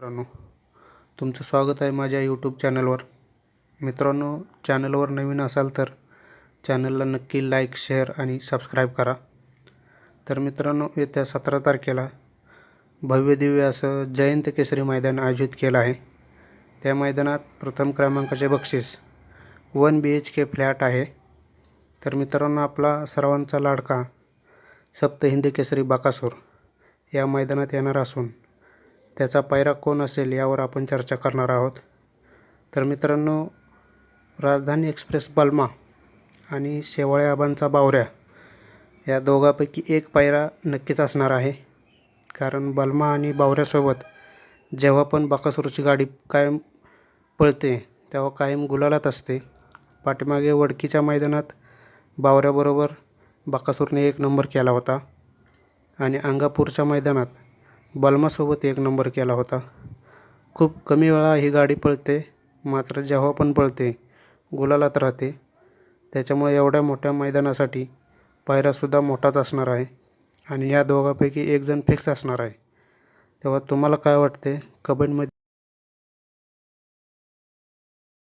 मित्रांनो तुमचं स्वागत आहे माझ्या यूट्यूब चॅनलवर मित्रांनो चॅनलवर नवीन असाल तर चॅनलला नक्की लाईक शेअर आणि सबस्क्राईब करा. तर मित्रांनो येत्या सतरा तारखेला भव्यदिव्य असं जयंत केसरी मैदान आयोजित केलं आहे. त्या मैदानात प्रथम क्रमांकाचे बक्षीस one B H K flat आहे. तर मित्रांनो आपला सर्वांचा लाडका सप्तहिंद केसरी बाकासूर या मैदानात येणार असून त्याचा पायरा कोण असेल यावर आपण चर्चा करणार आहोत. तर मित्रांनो राजधानी एक्सप्रेस बल्मा आणि शेवाळे आबांचा बावऱ्या या दोघापैकी एक पायरा नक्कीच असणार आहे. कारण बल्मा आणि बावऱ्यासोबत जेव्हा पण बाकासुरची गाडी कायम पळते तेव्हा कायम गुलालात असते. पाठीमागे वडकीच्या मैदानात बावऱ्याबरोबर बाकासूरने एक नंबर केला होता. आणि अंगापूरच्या मैदानात बलमासोबत एक नंबर केला होता. खूप कमी वेळा ही गाडी पळते मात्र जेव्हा पण पळते गुलालात राहते. त्याच्यामुळे एवढ्या मोठ्या मैदानासाठी पायरासुद्धा मोठाच असणार आहे आणि या दोघापैकी एकजण फिक्स असणार आहे. तेव्हा तुम्हाला काय वाटते? कमेंटमध्ये